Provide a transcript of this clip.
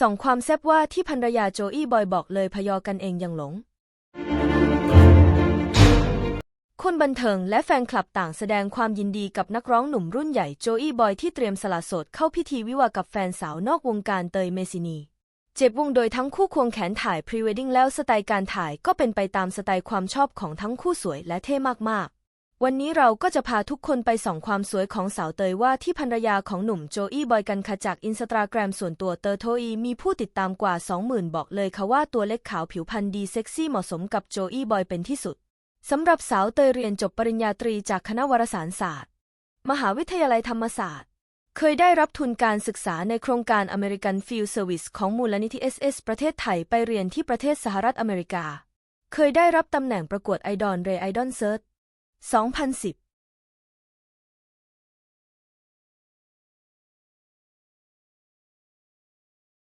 สองความแซบว่าที่ภรรยาโจอี้บอยบอกเลยพยอกันเองยังหลง คนบันเทิงและแฟนคลับต่างแสดงความยินดีกับนักร้องหนุ่มรุ่นใหญ่โจอี้บอยที่เตรียมสละโสดเข้าพิธีวิวากับแฟนสาวนอกวงการเตยเมซินี เจ็บวงโดยทั้งคู่ควงแขนถ่ายพรีเวดดิ้งแล้วสไตล์การถ่ายก็เป็นไปตามสไตล์ความชอบของทั้งคู่สวยและเท่มากๆ วันนี้เราก็จะพาทุกคนไปส่องความสวยของสาวเตยว่าที่ภรรยาของหนุ่มโจอี้บอยกันค่ะจากอินสตาแกรมส่วนตัวเตอร์โทอีมีผู้ติดตามกว่า 20,000 บอกเลยค่ะว่าตัวเล็กขาวผิวพรรณดีเซ็กซี่เหมาะสมกับโจอี้บอยเป็นที่สุด สำหรับสาวเตยเรียนจบปริญญาตรีจากคณะวารสารศาสตร์ มหาวิทยาลัยธรรมศาสตร์ เคยได้รับทุนการศึกษาในโครงการ American Field Service ของมูลนิธิ SS ประเทศไทยไปเรียนที่ประเทศสหรัฐอเมริกา เคยได้รับตำแหน่งประกวดไอดอลเรไอดอลเซิร์ 2010